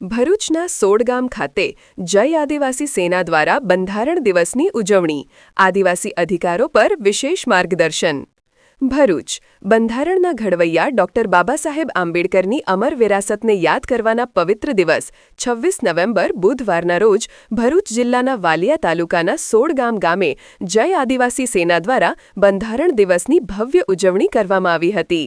ભરૂચના સોડગામ ખાતે જય આદિવાસી સેના દ્વારા બંધારણ દિવસની ઉજવણી. આદિવાસી અધિકારો પર વિશેષ માર્ગદર્શન. ભરૂચ. બંધારણના ઘડવૈયા ડોક્ટર બાબા સાહેબ આંબેડકરની અમર વિરાસતને યાદ કરવાના પવિત્ર દિવસ, છવ્વીસ નવેમ્બર બુધવારના રોજ ભરૂચ જિલ્લાના વાલિયા તાલુકાના સોડગામ ગામે જય આદિવાસી સેના દ્વારા બંધારણ દિવસની ભવ્ય ઉજવણી કરવામાં આવી હતી.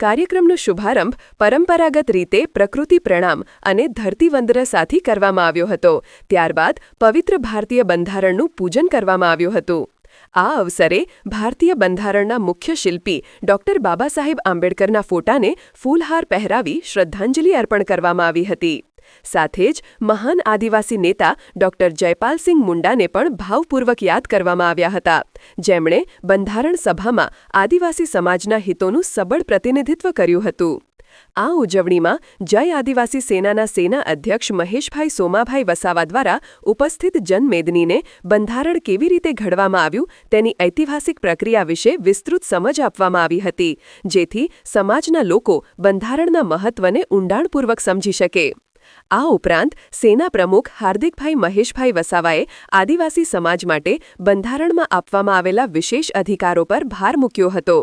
કાર્યક્રમનો શુભારંભ પરંપરાગત રીતે પ્રકૃતિ પ્રણામ અને ધરતીવંદન સાથે કરવામાં આવ્યો હતો. ત્યારબાદ પવિત્ર ભારતીય બંધારણનું પૂજન કરવામાં આવ્યું હતું. આ અવસરે ભારતીય બંધારણના મુખ્ય શિલ્પી ડોક્ટર બાબા સાહેબ આંબેડકરના ફોટાને ફૂલહાર પહેરાવી શ્રદ્ધાંજલિ અર્પણ કરવામાં આવી હતી. સાથે જ મહાન આદિવાસી નેતા ડોક્ટર જયપાલસિંહ મુંડાને પણ ભાવપૂર્વક યાદ કરવામાં આવ્યા હતા. જેમણે બંધારણ સભામાં આદિવાસી સમાજના હિતોનું સબળ પ્રતિનિધિત્વ કર્યું હતું. આ ઉજવણીમાં જય આદિવાસી સેનાના સેના અધ્યક્ષ મહેશભાઈ સોમાભાઈ વસાવા દ્વારા ઉપસ્થિત જનમેદનીને બંધારણ કેવી રીતે ઘડવામાં આવ્યું તેની ઐતિહાસિક પ્રક્રિયા વિશે વિસ્તૃત સમજ આપવામાં આવી હતી, જેથી સમાજના લોકો બંધારણના મહત્વને ઊંડાણપૂર્વક સમજી શકે. આ ઉપરાંત સેના પ્રમુખ હાર્દિકભાઈ મહેશભાઈ વસાવાએ આદિવાસી સમાજ માટે બંધારણમાં આપવામાં આવેલા વિશેષ અધિકારો પર ભાર મૂક્યો હતો.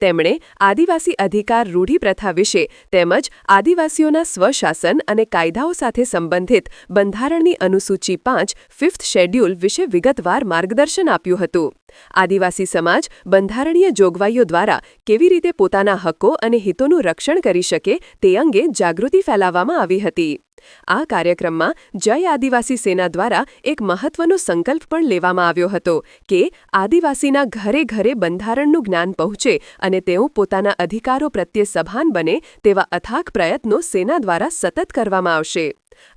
તેમણે આદિવાસી અધિકાર રૂઢિપ્રથા વિશે તેમજ આદિવાસીઓના સ્વશાસન અને કાયદાઓ સાથે સંબંધિત બંધારણની અનુસૂચિ પાંચ ફિફ્થ શેડ્યુલ વિશે વિગતવાર માર્ગદર્શન આપ્યું હતું. આદિવાસી સમાજ બંધારણીય જોગવાઈઓ દ્વારા કેવી રીતે પોતાના હક્કો અને હિતોનું રક્ષણ કરી શકે તે અંગે જાગૃતિ ફેલાવવામાં આવી હતી. આ કાર્યક્રમમાં જય આદિવાસી સેના દ્વારા એક મહત્વનો સંકલ્પ પણ લેવામાં આવ્યો હતો કે આદિવાસીના ઘરે ઘરે બંધારણનું જ્ઞાન પહોંચે અને તેઓ પોતાના અધિકારો પ્રત્યે સભાન બને તેવા અથાક પ્રયત્નો સેના દ્વારા સતત કરવામાં આવશે.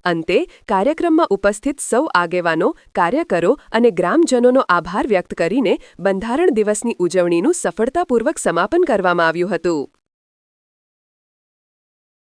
અંતે, કાર્યક્રમમાં ઉપસ્થિત સૌ આગેવાનો, કાર્યકરો અને ગ્રામજનોનો આભાર વ્યક્ત કરીને બંધારણ દિવસની ઉજવણીનું સફળતાપૂર્વક સમાપન કરવામાં આવ્યું હતું.